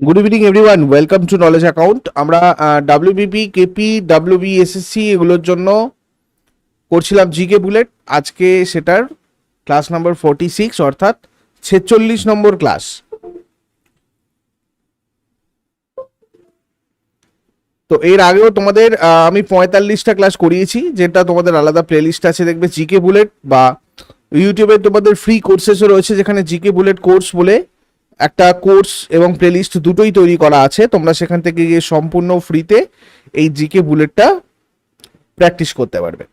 Good evening everyone welcome to knowledge account আমরা WBP KP WB SSC এগুলোর জন্য করছিলাম জিকে বুলেট আজকে সেটার ক্লাস নাম্বার ফোরটি সিক্স অর্থাৎ ছেচল্লিশ নম্বর ক্লাস তো এর আগেও তোমাদের আমি পঁয়তাল্লিশটা ক্লাস করিয়েছি, যেটা তোমাদের আলাদা প্লেলিস্ট আছে, দেখবে জিকে বুলেট বা ইউটিউবে তোমাদের ফ্রি কোর্সেসও রয়েছে, যেখানে জিকে বুলেট কোর্স বলে একটা কোর্স এবং প্লেলিস্ট দুটোই তৈরি করা আছে। তোমরা সেখান থেকে গিয়ে সম্পূর্ণ ফ্রিতে এই জিকে বুলেটটা প্র্যাকটিস করতে পারবে।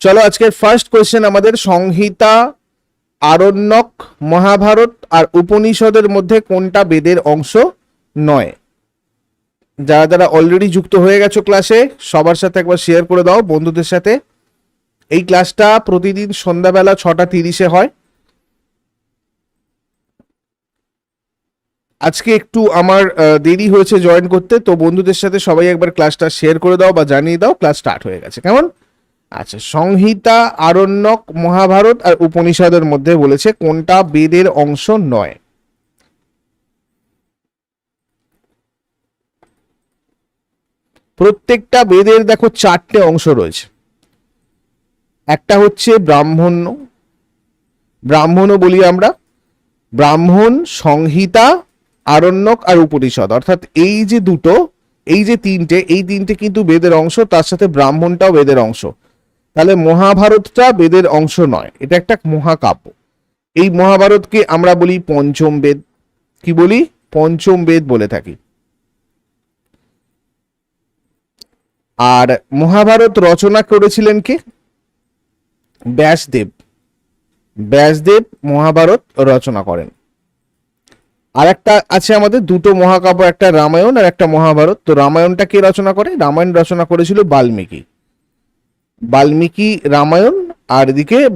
চলো আজকের ফার্স্ট কোয়েশ্চেন আমাদের, সংহিতা, আরণ্যক, মহাভারত আর উপনিষদের মধ্যে কোনটা বেদের অংশ নয়? যারা যারা অলরেডি যুক্ত হয়ে গেছো ক্লাসে সবার সাথে একবার শেয়ার করে দাও, বন্ধুদের সাথে। এই ক্লাসটা প্রতিদিন সন্ধ্যাবেলা ছটা তিরিশে হয়। আজকে একটু আমার দেরি হয়েছে জয়েন করতে, তো বন্ধুদের সাথে সবাই একবার ক্লাসটা শেয়ার করে দাও বা জানিয়ে দাও ক্লাস স্টার্ট হয়ে গেছে। কেমন? আচ্ছা সংহিতা আরণ্যক মহাভারত আর উপনিষদের মধ্যে বলেছে, কোনটা বেদের অংশ নয়? প্রত্যেকটা বেদের দেখো চারটে অংশ রয়েছে। একটা হচ্ছে ব্রাহ্মণ্য। ব্রাহ্মণও বলি আমরা। ব্রাহ্মণ, সংহিতা, আরণ্যক আর উপনিষদ। অর্থাৎ এই যে দুটো, এই যে তিনটে, এই তিনটে কিন্তু বেদের অংশ, তার সাথে ব্রাহ্মণটাও বেদের অংশ। তাহলে মহাভারতটা বেদের অংশ নয়, এটা একটা মহাকাব্য। এই মহাভারতকে আমরা বলি পঞ্চম বেদ। কি বলি? পঞ্চম বেদ বলে থাকি। আর মহাভারত রচনা করেছিলেন কে? ব্যাসদেব। ব্যাসদেব মহাভারত রচনা করেন। আর একটা আছে আমাদের, দুটো মহাকাব্য, একটা রামায়ণ আর একটা মহাভারত। তো রামায়ণটা কে রচনা করে? রামায়ণ রচনা করেছিল বাল্মীকি। বাল্মীকি রামায়ণ আর এদিকে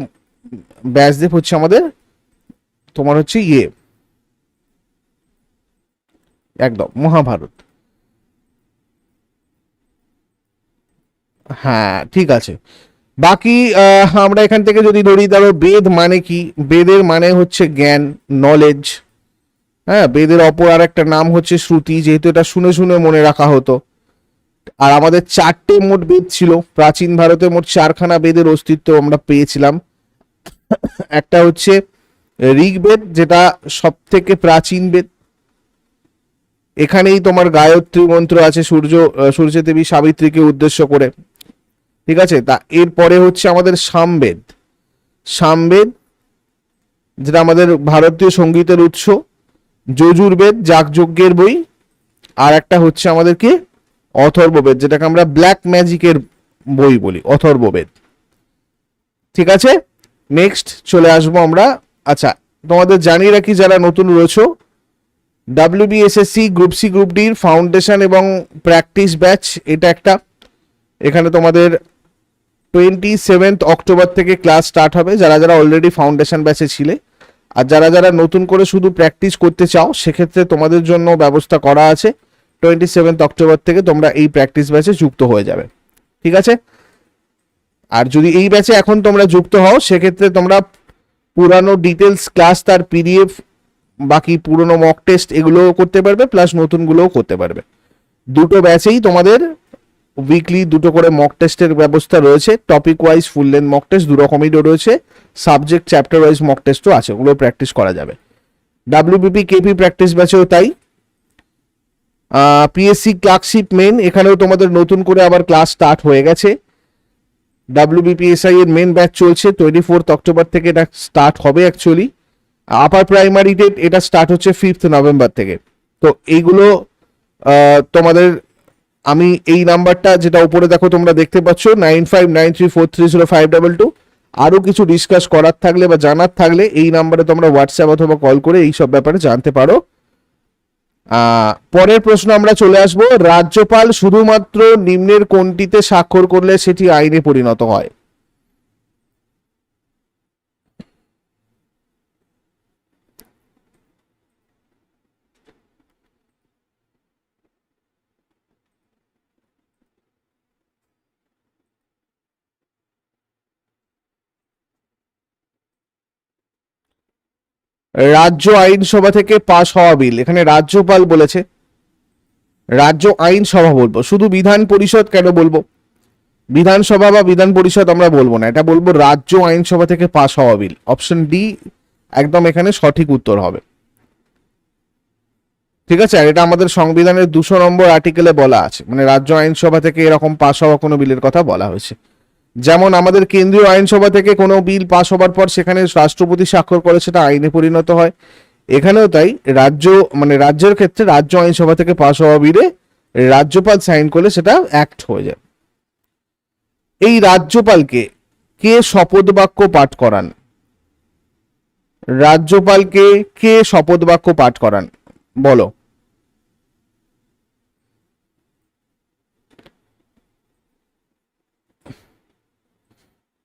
ব্যাসদেব হচ্ছে আমাদের, তোমার হচ্ছে ইয়ে। একদম, মহাভারত। হ্যাঁ ঠিক আছে। বাকি আমরা এখান থেকে যদি ধরি, ধরো বেদ মানে কি? বেদের মানে হচ্ছে জ্ঞান নলেজ হ্যাঁ? বেদের অপর আর একটা নাম হচ্ছে শ্রুতি, যেহেতু এটা শুনে শুনে মনে রাখা হতো। আর আমাদের চারটে মোট বেদ ছিল, প্রাচীন ভারতে মোট চারখানা বেদের অস্তিত্ব আমরা পেয়েছিলাম। একটা হচ্ছে ঋগ্বেদ, যেটা সব থেকে প্রাচীন বেদ। এখানেই তোমার গায়ত্রী মন্ত্র আছে, সূর্য সূর্য দেবী সাবিত্রীকে উদ্দেশ্য করে। ঠিক আছে? তা এরপরে হচ্ছে আমাদের সামবেদ। সামবেদ, যেটা আমাদের ভারতীয় সঙ্গীতের উৎস। যজুর্বেদ, যাগযজ্ঞের বই। আর একটা হচ্ছে আমাদের কি অথর্ববেদ, যেটাকে আমরা ব্ল্যাক ম্যাজিকের বই বলি, অথর্ববেদ। ঠিক আছে? নেক্সট চলে আসব আমরা। আচ্ছা তোমাদের জানিয়ে রাখি, যারা নতুন রয়েছো ডাব্লিউবিএসএসসি গ্রুপ সি গ্রুপ ডির ফাউন্ডেশন এবং প্র্যাকটিস ব্যাচ এটা একটা। এখানে তোমাদের টোয়েন্টি সেভেন্থ অক্টোবর থেকে ক্লাস স্টার্ট হবে, যারা যারা অলরেডি ফাউন্ডেশন ব্যাচে ছিলে। আর যারা যারা নতুন করে শুধু প্র্যাকটিস করতে চাও, সেক্ষেত্রে তোমাদের জন্য ব্যবস্থা করা আছে। টোয়েন্টি সেভেন্থ অক্টোবর থেকে তোমরা এই প্র্যাকটিস ব্যাচে যুক্ত হয়ে যাবে। ঠিক আছে? আর যদি এই ব্যাচে এখন তোমরা যুক্ত হও, সেক্ষেত্রে তোমরা পুরানো ডিটেলস ক্লাস তার পিডিএফ বাকি পুরনো মক টেস্ট এগুলোও করতে পারবে প্লাস নতুনগুলোও করতে পারবে। দুটো ব্যাচেই তোমাদের উইকলি দুটো করে মক টেস্টের ব্যবস্থা রয়েছে। Topic wise full length mock test দু রকমই রয়েছে। সাবজেক্ট চ্যাপ্টার ওয়াইজ মক টেস্টও আছে, ওগুলো প্র্যাকটিস করা যাবে। ডাব্লিউবিপি কেপি প্র্যাকটিস ব্যাচেও তাই। পিএসসি ক্লার্কশিপ মেন এখানেও তোমাদের নতুন করে আবার ক্লাস স্টার্ট হয়ে গেছে। ডাব্লিউবিপিএসআই এর মেন ব্যাচ চলছে টোয়েন্টি ফোর্থ অক্টোবর থেকে এটা স্টার্ট হবে অ্যাকচুয়ালি আপার প্রাইমারি ডেট এটা স্টার্ট হচ্ছে ফিফথ নভেম্বর থেকে। তো এইগুলো তোমাদের আমি এই নাম্বারটা যেটা উপরে দেখো তোমরা দেখতে পাচ্ছ nine five nine three four three zero five double two আরও কিছু ডিসকাস করার থাকলে বা জানার থাকলে এই নাম্বারে তোমরা হোয়াটসঅ্যাপ অথবা কল করে এই সব ব্যাপারে জানতে পারো। পরের প্রশ্ন আমরা চলে আসব। রাজ্যপাল শুধুমাত্র নিম্নের কোনটিতে স্বাক্ষর করলে সেটি আইনে পরিণত হয়? রাজ্য আইনসভা থেকে পাশ হওয়া বিল। এখানে রাজ্যপাল বলেছে। রাজ্য আইনসভা বলব। শুধু বিধান পরিষদ কেন বলব? বিধানসভা বা বিধান পরিষদ আমরা বলব না। এটা বলব রাজ্য আইনসভা থেকে পাশ হওয়া বিল। অপশন ডি, একদম এখানে সঠিক উত্তর হবে। ঠিক আছে? আর এটা আমাদের সংবিধানের দুশো নম্বর আর্টিকেলে বলা আছে। মানে রাজ্য আইনসভা থেকে এরকম পাশ হওয়া কোনো বিলের কথা বলা হয়েছে। যেমন আমাদের কেন্দ্রীয় আইনসভা থেকে কোনো বিল পাশ হবার পর সেখানে রাষ্ট্রপতি স্বাক্ষর করে সেটা আইনে পরিণত হয়। এখানেও তাই রাজ্য মানে রাজ্যের ক্ষেত্রে রাজ্য আইনসভা থেকে পাশ হওয়া বিলে রাজ্যপাল সাইন করলে সেটা অ্যাক্ট হয়ে যায়। এই রাজ্যপালকে কে শপথ বাক্য পাঠ করান? রাজ্যপালকে কে শপথ বাক্য পাঠ করান? বলো।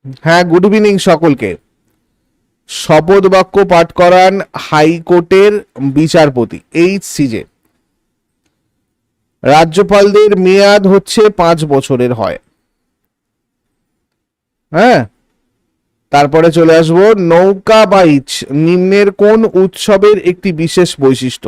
হ্যাঁ গুড ইভিনিং সকলকে। শপথ বাক্য পাঠ করান হাইকোর্টের বিচারপতি এইচ সিজে রাজ্যপালদের মেয়াদ হচ্ছে পাঁচ বছরের হয়। হ্যাঁ তারপরে চলে আসব, নৌকা বাইচ নিম্নের কোন উৎসবের একটি বিশেষ বৈশিষ্ট্য?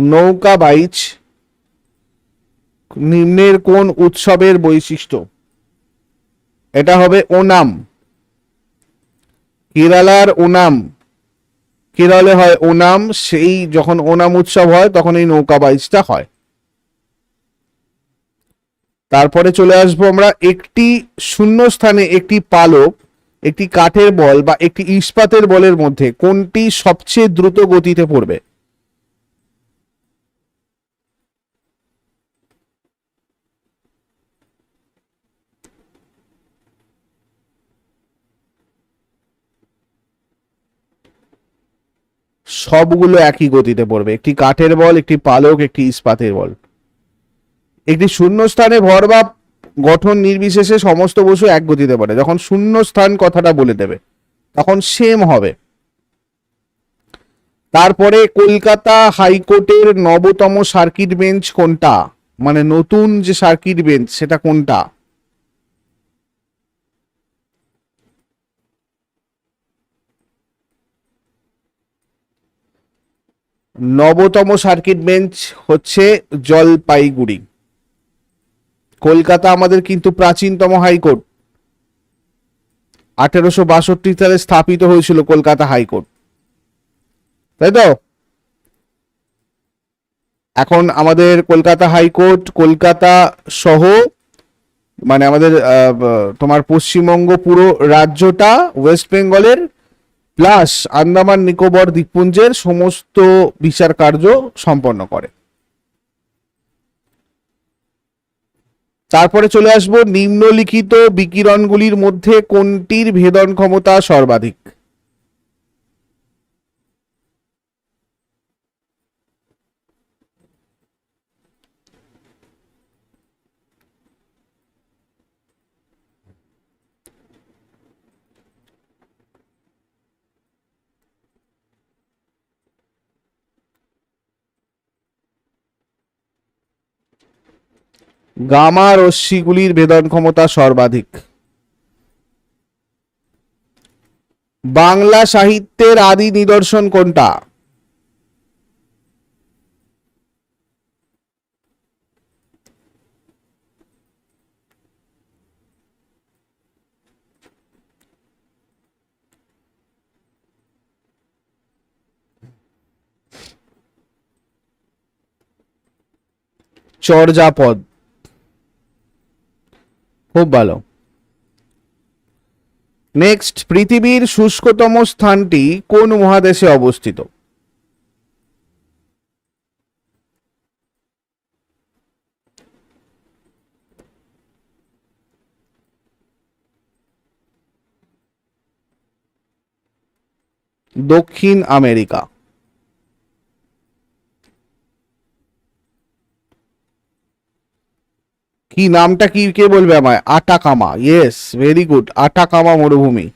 নৌকা বাইচ নিম্নের কোন উৎসবের বৈশিষ্ট্য? এটা হবে ওনাম। কেরালার ওনাম। কেরলে হয় ওনাম, সেই যখন ওনাম উৎসব হয়, তখন এই নৌকা বাইচটা হয়। তারপরে চলে আসব আমরা একটি শূন্য স্থানে একটি পালক, একটি কাঠের বল বা একটি ইস্পাতের বলের মধ্যে কোনটি সবচেয়ে দ্রুত গতিতে পড়বে? সবগুলো একই গতিতে পড়বে। একটি কাঠের বল, একটি পালক, একটি ইস্পাতের বল। একটি শূন্য স্থানে ভর বা গঠন নির্বিশেষে সমস্ত বস্তু এক গতিতে পড়ে। যখন শূন্য স্থান কথাটা বলে দেবে, তখন সেম হবে। তারপরে কলকাতা হাইকোর্টের নবতম সার্কিট বেঞ্চ কোনটা? মানে নতুন যে সার্কিট বেঞ্চ, সেটা কোনটা? নবতম সার্কিট বেঞ্চ হচ্ছে জলপাইগুড়ি। কলকাতা আমাদের কিন্তু প্রাচীনতম হাইকোর্ট। আঠেরোশো বাষট্টি সালে স্থাপিত হয়েছিল কলকাতা হাইকোর্ট। তাই তো? এখন আমাদের কলকাতা হাইকোর্ট, কলকাতা সহ মানে আমাদের তোমার পশ্চিমবঙ্গ পুরো রাজ্যটা ওয়েস্ট বেঙ্গলের প্লাস আন্দামান নিকোবর দ্বীপপুঞ্জের সমস্ত বিচার কার্য সম্পন্ন করে। তারপরে চলে আসব নিম্নলিখিত বিকিরণগুলির মধ্যে কোনটির ভেদন ক্ষমতা সর্বাধিক? গামা রশ্মিগুলির বেদন ক্ষমতা সর্বাধিক। বাংলা সাহিত্যের আদি নিদর্শন কোনটা? চর্যাপদ। খুব ভালো। নেক্সট পৃথিবীর শুষ্কতম স্থানটি কোন মহাদেশে অবস্থিত? দক্ষিণ আমেরিকা। কি নামটা কি, কে বলবে আমায়? Atacama yes very good Atacama মরুভূমি।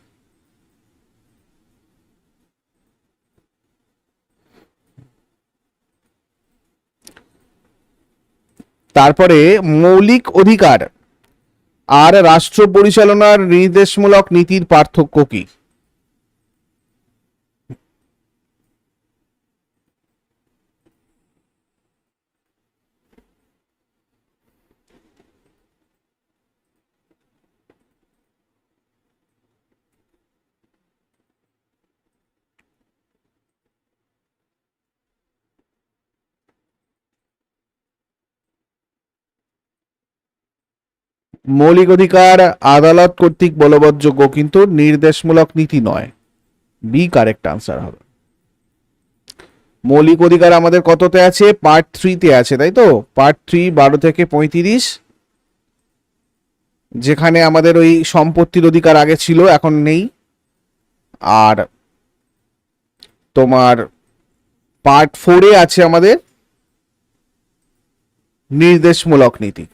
তারপরে মৌলিক অধিকার, আর রাষ্ট্র পরিচালনার নির্দেশমূলক নীতির পার্থক্য কী? মৌলিক অধিকার আদালত কর্তৃক বলবৎযোগ্য, কিন্তু নির্দেশমূলক নীতি নয়। বি কারেক্ট আনসার হবে। মৌলিক অধিকার আমাদের কততে আছে? পার্ট থ্রিতে আছে, তাই তো? পার্ট থ্রি বারো থেকে পঁয়ত্রিশ। যেখানে আমাদের ওই সম্পত্তির অধিকার আগে ছিল, এখন নেই। আর তোমার পার্ট ফোরে আছে আমাদের নির্দেশমূলক নীতি।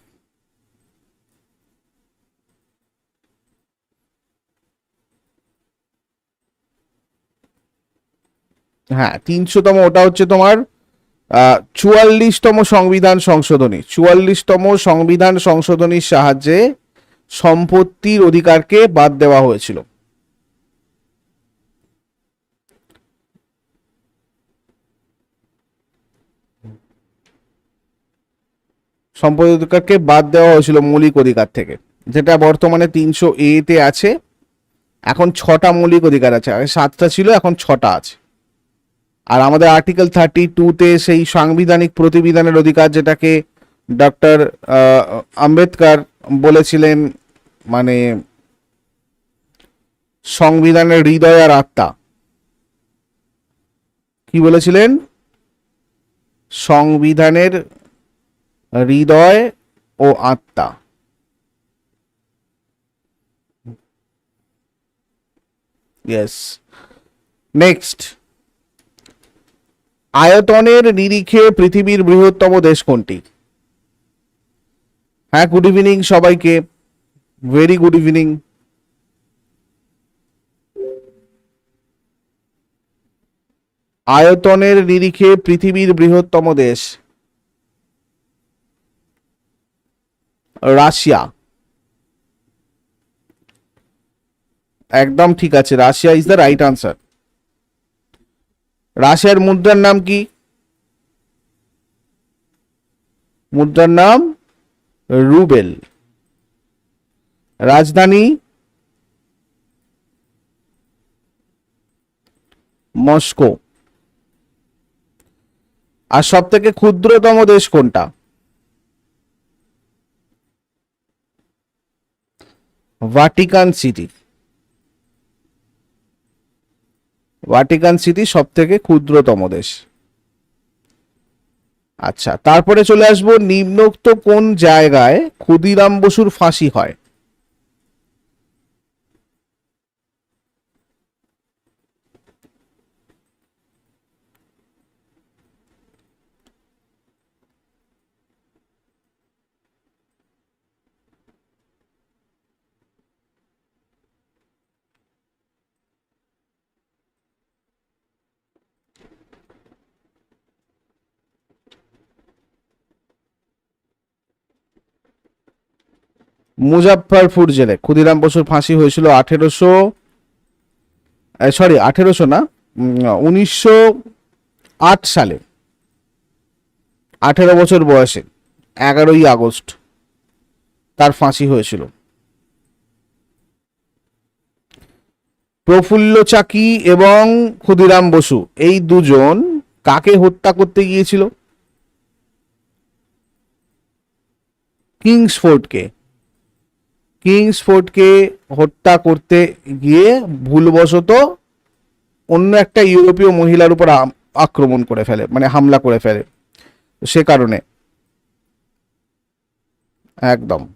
হ্যাঁ তিনশোতম ওটা হচ্ছে তোমার চুয়াল্লিশতম সংবিধান সংশোধনী। চুয়াল্লিশতম সংবিধান সংশোধনীর সাহায্যে সম্পত্তির অধিকারকে বাদ দেওয়া হয়েছিল। সম্পত্তির অধিকারকে বাদ দেওয়া হয়েছিল মৌলিক অধিকার থেকে, যেটা বর্তমানে তিনশো এতে আছে। এখন ছটা মৌলিক অধিকার আছে সাতটা ছিল, এখন ছটা আছে। আর আমাদের আর্টিকেল থার্টি টুতে সেই সাংবিধানিক প্রতিবিধানের অধিকার যেটাকে ডক্টর আম্বেদকর বলেছিলেন মানে সংবিধানের হৃদয় আর আত্মা। কি বলেছিলেন? সংবিধানের হৃদয় ও আত্মা। ইয়েস নেক্সট আয়তনের নিরিখে পৃথিবীর বৃহত্তম দেশ কোনটি? হ্যাঁ গুড ইভিনিং সবাইকে। ভেরি গুড ইভিনিং আয়তনের নিরিখে পৃথিবীর বৃহত্তম দেশ রাশিয়া। একদম ঠিক আছে, Russia is the right answer রাশিয়ার মুদ্রার নাম কি? মুদ্রার নাম রুবেল। রাজধানী মস্কো। আর সব থেকে ক্ষুদ্রতম দেশ কোনটা? Vatican city. ভাটিকান সিটি সব থেকে ক্ষুদ্রতম দেশ। আচ্ছা তারপরে চলে আসব, নিম্নোক্ত কোন জায়গায় ক্ষুদিরাম বসুর ফাঁসি হয়? মুজাফফরপুর জেলে। ক্ষুদিরাম বসুর ফাঁসি হয়েছিল আঠেরোশো সরি আঠেরোশো না উনিশশো আট সালে। আঠেরো বছর বয়সে, এগারোই আগস্ট, তার ফাঁসি হয়েছিল। প্রফুল্ল চাকি এবং ক্ষুদিরাম বসু, এই দুজন কাকে হত্যা করতে গিয়েছিল? কিংসফোর্ডকে কিংসফোর্ডকে হত্যা করতে গিয়ে ভুলবশত অন্য একটা ইউরোপীয় মহিলার উপর আক্রমণ করে ফেলে মানে হামলা করে ফেলে। সে কারণে। একদম।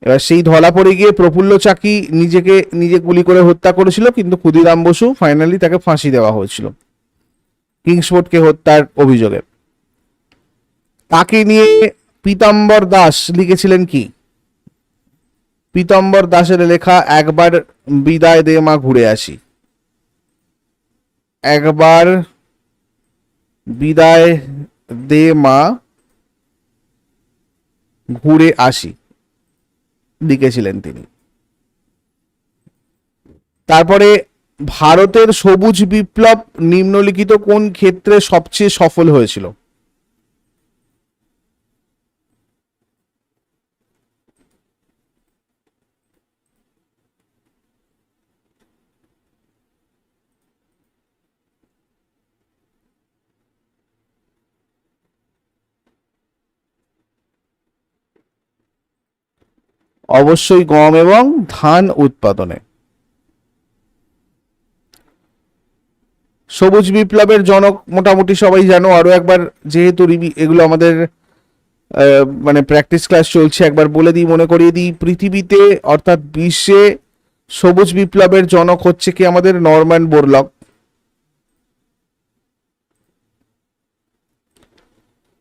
এবার সেই ধলা পড়ে গিয়ে প্রফুল্ল চাকি নিজেকে, নিজে গুলি করে হত্যা করেছিল, কিন্তু ক্ষুদিরাম বসু ফাইনালি তাকে ফাঁসি দেওয়া হয়েছিল। কিংসফোর্ডকে হত্যার অভিযোগে। তাকে নিয়ে পীতাম্বর দাস লিখেছিলেন কি? পীতম্বর দাসের লেখা, একবার বিদায় দে মা, ঘুরে আসি। একবার বিদায় দে মা, ঘুরে আসি, লিখেছিলেন তিনি। তারপরে, ভারতের সবুজ বিপ্লব নিম্নলিখিত কোন ক্ষেত্রে সবচেয়ে সফল হয়েছিল? অবশ্যই গম এবং ধান উৎপাদনে। সবুজ বিপ্লবের জনক মোটামুটি সবাই জানো, আরও একবার যেহেতু এগুলো আমাদের মানে প্র্যাকটিস ক্লাস চলছে, একবার বলে দিই, মনে করিয়ে দিই, পৃথিবীতে অর্থাৎ বিশ্বে সবুজ বিপ্লবের জনক হচ্ছে কি আমাদের নরম্যান বোরলক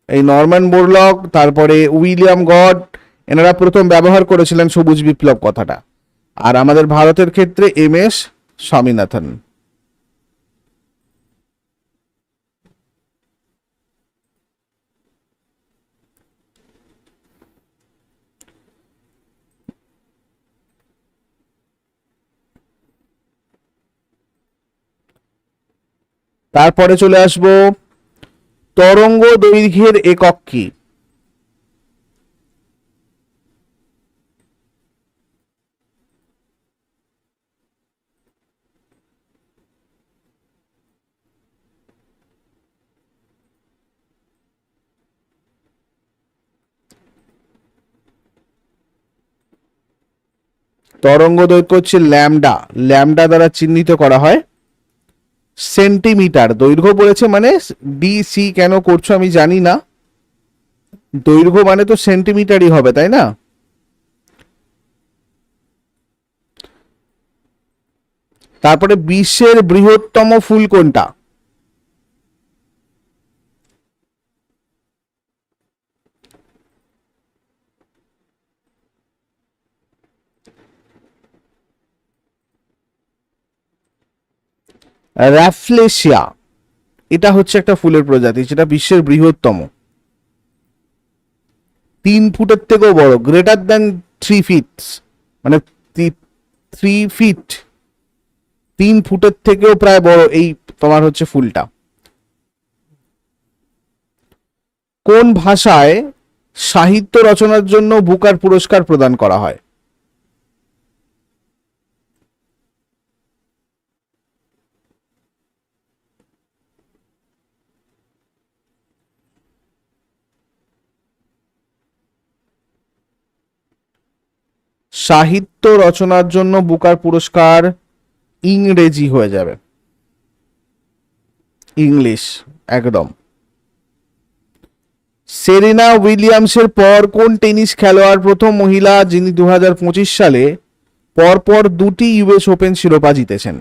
এই নরম্যান বোরলক তারপরে উইলিয়াম গড এনারা প্রথম ব্যবহার করেছিলেন সবুজ বিপ্লব কথাটা। আর আমাদের ভারতের ক্ষেত্রে এম এস স্বামীনাথন। তারপরে চলে আসব তরঙ্গ দৈর্ঘ্যের একক কি তরঙ্গ দৈর্ঘ্য হচ্ছে ল্যামডা। ল্যামডা দ্বারা চিহ্নিত করা হয় সেন্টিমিটার। দৈর্ঘ্য বলেছে মানে ডিসি কেন করছ আমি জানি না। দৈর্ঘ্য মানে তো সেন্টিমিটারই হবে, তাই না? তারপরে বিশ্বের বৃহত্তম ফুল কোনটা? র্যাফলেশিয়া এটা হচ্ছে একটা ফুলের প্রজাতি, যেটা বিশ্বের বৃহত্তম। তিন ফুটের থেকেও বড় গ্রেটার দ্যান থ্রি ফিট মানে থ্রি ফিট তিন ফুটের থেকেও প্রায় বড় এই তোমার হচ্ছে ফুলটা। কোন ভাষায় সাহিত্য রচনার জন্য বুকার পুরস্কার প্রদান করা হয়? সাহিত্য রচনার জন্য বুকার পুরস্কার ইংরেজি হয়ে যাবে। ইংলিশ, একদম। সেরেনা উইলিয়ামসের পর কোন টেনিস খেলোয়াড় প্রথম মহিলা যিনি দু হাজার পঁচিশ সালে পরপর দুটি ইউএস ওপেন শিরোপা জিতেছেন?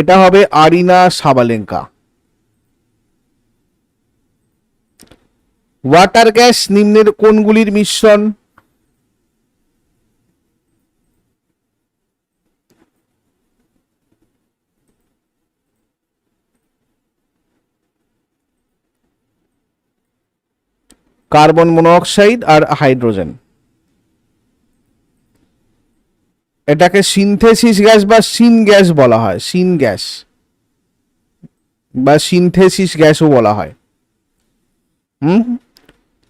এটা হবে আরিনা সাবালেঙ্কা। ওয়াটার গ্যাস নিম্নের কোনগুলির মিশ্রণ? কার্বন মনোঅক্সাইড আর হাইড্রোজেন এটাকে সিনথেসিস গ্যাস বা সিন গ্যাস বলা হয় সিন গ্যাস বা সিনথেসিস গ্যাসও বলা হয়। হুম?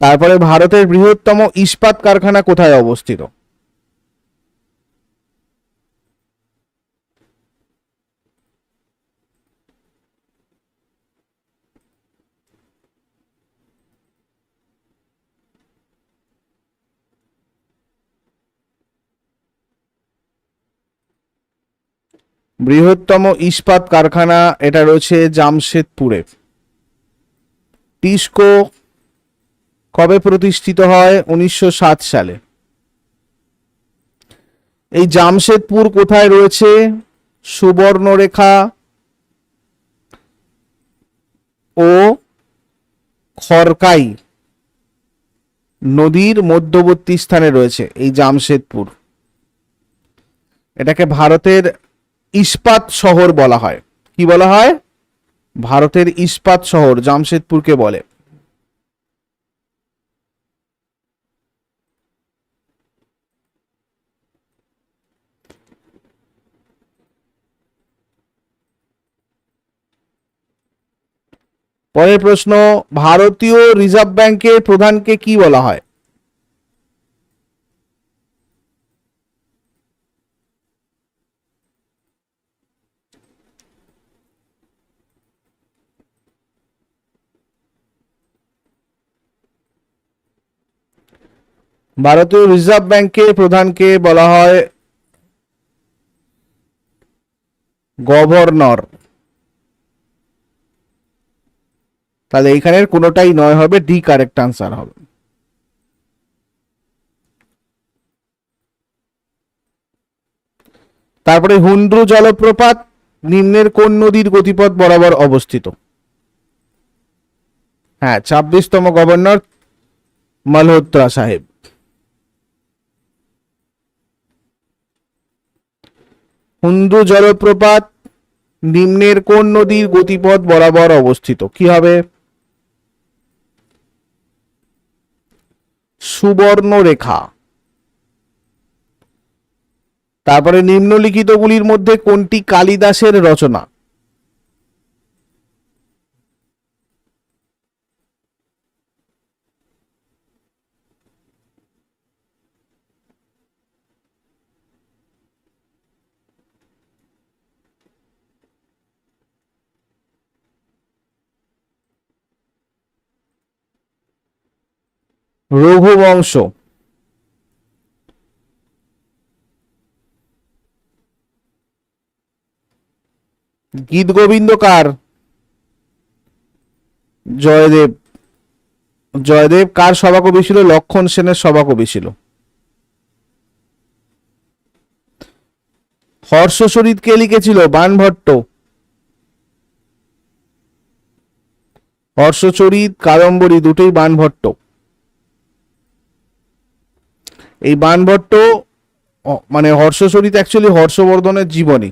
তারপরে ভারতের বৃহত্তম ইস্পাত কারখানা কোথায় অবস্থিত? বৃহত্তম ইস্পাত কারখানা, এটা রয়েছে জামশেদপুরে। টিস্কো কবে প্রতিষ্ঠিত হয়? উনিশশো সাত সালে। এই জামশেদপুর কোথায় রয়েছে? সুবর্ণরেখা ও খরকাই নদীর মধ্যবর্তী স্থানে রয়েছে এই জামশেদপুর। এটাকে ভারতের ইস্পাত শহর বলা হয়। কি বলা হয়? ভারতের ইস্পাত শহর জামশেদপুরকে বলে। পরের প্রশ্ন, ভারতীয় রিজার্ভ ব্যাংকের প্রধানকে কি বলা হয়? ভারতীয় রিজার্ভ ব্যাংকের প্রধানকে বলা হয় গভর্নর। তাহলে এইখানের কোনোটাই নয় হবে, ডি কারেক্ট আনসার হবে। তারপরে হুন্ড্রু জলপ্রপাত, নিম্নের কোন নদীর গতিপথ বরাবর অবস্থিত? হ্যাঁ ছাব্বিশতম গভর্নর মালহোত্রা সাহেব। হুন্ড্রু জলপ্রপাত, নিম্নের কোন নদীর গতিপথ বরাবর অবস্থিত? কি হবে? সুবর্ণ রেখা তারপরে নিম্নলিখিতগুলির মধ্যে কোনটি কালিদাসের রচনা? রঘুবংশ। গীত গোবিন্দ কার? জয়দেব। জয়দেব কার সভাকবি ছিল? লক্ষণ সেনের সভাকবি ছিল। হর্ষচরিত কে লিখেছিল? বানভট্ট। হর্ষচরিত কাদম্বরী দুটোই বানভট্ট। এই বানভট্ট মানে হর্ষচরিত অ্যাকচুয়ালি হর্ষবর্ধনের জীবনী।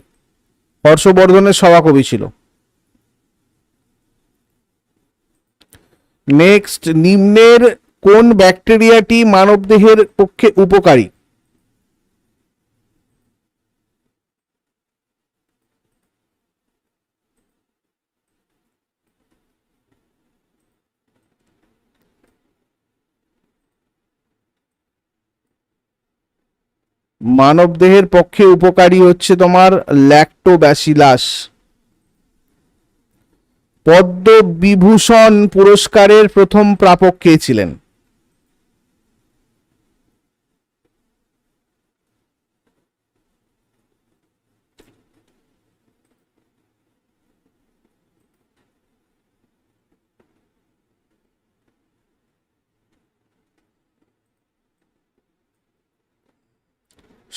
হর্ষবর্ধনের সভাকবি ছিল। নেক্সট নিম্নের কোন ব্যাকটেরিয়াটি মানবদেহের পক্ষে উপকারী? মানবদেহের পক্ষে উপকারী হচ্ছে তোমার ল্যাক্টোব্যাসিলাস পদ্মবিভূষণ পুরস্কারের প্রথম প্রাপক কে ছিলেন?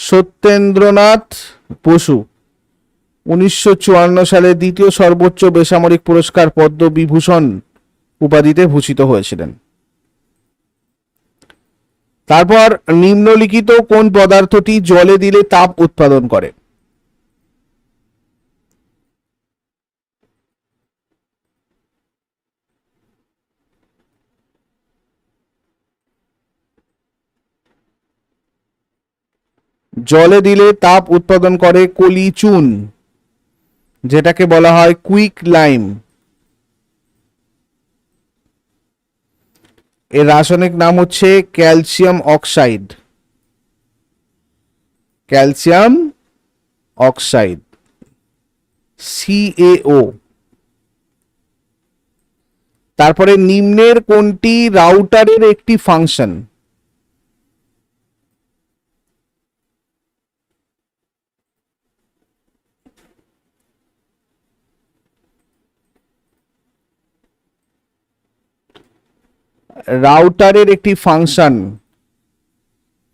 সত্যেন্দ্রনাথ বসু, উনিশশো চুয়ান্ন সালে দ্বিতীয় সর্বোচ্চ বেসামরিক পুরস্কার পদ্মবিভূষণ উপাধিতে ভূষিত হয়েছিলেন। তারপর নিম্নলিখিত কোন পদার্থটি জলে দিলে তাপ উৎপাদন করে? জলে দিলে তাপ উৎপাদন করে কলি চুন, যেটাকে বলা হয় কুইক লাইম। এর রাসায়নিক নাম হচ্ছে calcium oxide. Calcium oxide C A O তারপরে নিম্নের কোনটি রাউটারের একটি ফাংশন? রাউটারের একটি ফাংশন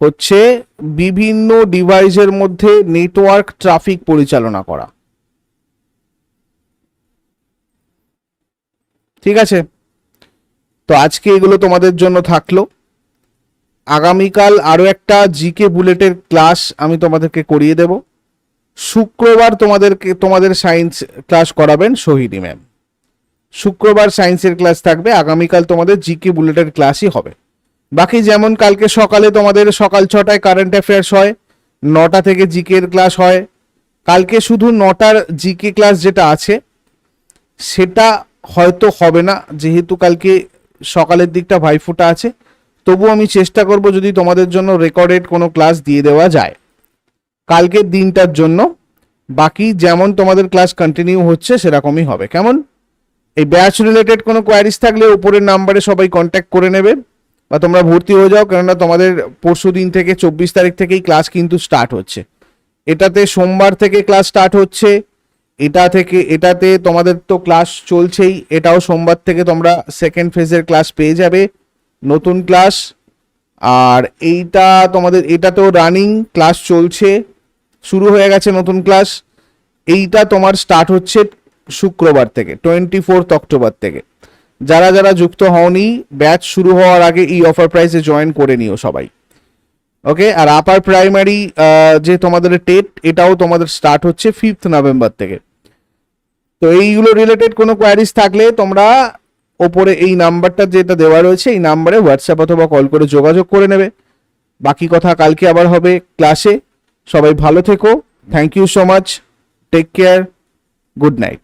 হচ্ছে বিভিন্ন ডিভাইসের মধ্যে নেটওয়ার্ক ট্রাফিক পরিচালনা করা। ঠিক আছে? তো আজকে এগুলো তোমাদের জন্য থাকল। আগামীকাল আরও একটা জিকে বুলেটের ক্লাস আমি তোমাদেরকে করিয়ে দেব। শুক্রবার তোমাদেরকে, তোমাদের সায়েন্স ক্লাস করাবেন সোহিনী ম্যাম শুক্রবার সায়েন্সের ক্লাস থাকবে, আগামীকাল তোমাদের জিকে বুলেটের ক্লাসই হবে। বাকি যেমন কালকে সকালে তোমাদের সকাল ছটায় কারেন্ট অ্যাফেয়ার্স হয়, নটা থেকে জিকের ক্লাস হয়। কালকে শুধু নটার জিকে ক্লাস যেটা আছে, সেটা হয়তো হবে না, যেহেতু কালকে সকালের দিকটা ভাইফোঁটা আছে। তবু আমি চেষ্টা করব যদি তোমাদের জন্য রেকর্ডেড কোনো ক্লাস দিয়ে দেওয়া যায়। কালকের দিনটার জন্য, বাকি যেমন তোমাদের ক্লাস কন্টিনিউ হচ্ছে, সেরকমই হবে। কেমন? এই ব্যাচ রিলেটেড কোনো কোয়ারিজ থাকলে উপরের নাম্বারে সবাই কন্ট্যাক্ট করে নেবে বা তোমরা ভর্তি হয়ে যাও, কেননা তোমাদের পরশু দিন থেকে চব্বিশ তারিখ থেকেই ক্লাস কিন্তু স্টার্ট হচ্ছে। এটাতে সোমবার থেকে ক্লাস স্টার্ট হচ্ছে, এটা থেকে, এটাতে তোমাদের তো ক্লাস চলছেই, এটাও সোমবার থেকে তোমরা সেকেন্ড ফেজের ক্লাস পেয়ে যাবে, নতুন ক্লাস আর এইটা তোমাদের এটা তো রানিং ক্লাস চলছে, শুরু হয়ে গেছে নতুন ক্লাস এইটা তোমার স্টার্ট হচ্ছে শুক্রবার থেকে টোয়েন্টি ফোর্থ অক্টোবর থেকে। যারা যারা যুক্ত হওনি ব্যাচ শুরু হওয়ার আগে এই অফার প্রাইসে জয়েন করে নিও সবাই। ওকে আর আপার প্রাইমারি যে তোমাদের টেট এটাও তোমাদের স্টার্ট হচ্ছে ফিফথ নভেম্বর থেকে। তো এইগুলো রিলেটেড কোনো কোয়ারিজ থাকলে তোমরা ওপরে এই নাম্বারটা যেটা দেওয়া রয়েছে, এই নাম্বারে হোয়াটসঅ্যাপ অথবা কল করে যোগাযোগ করে নেবে। বাকি কথা কালকে আবার হবে ক্লাসে সবাই ভালো থেকো। Thank you so much take care good night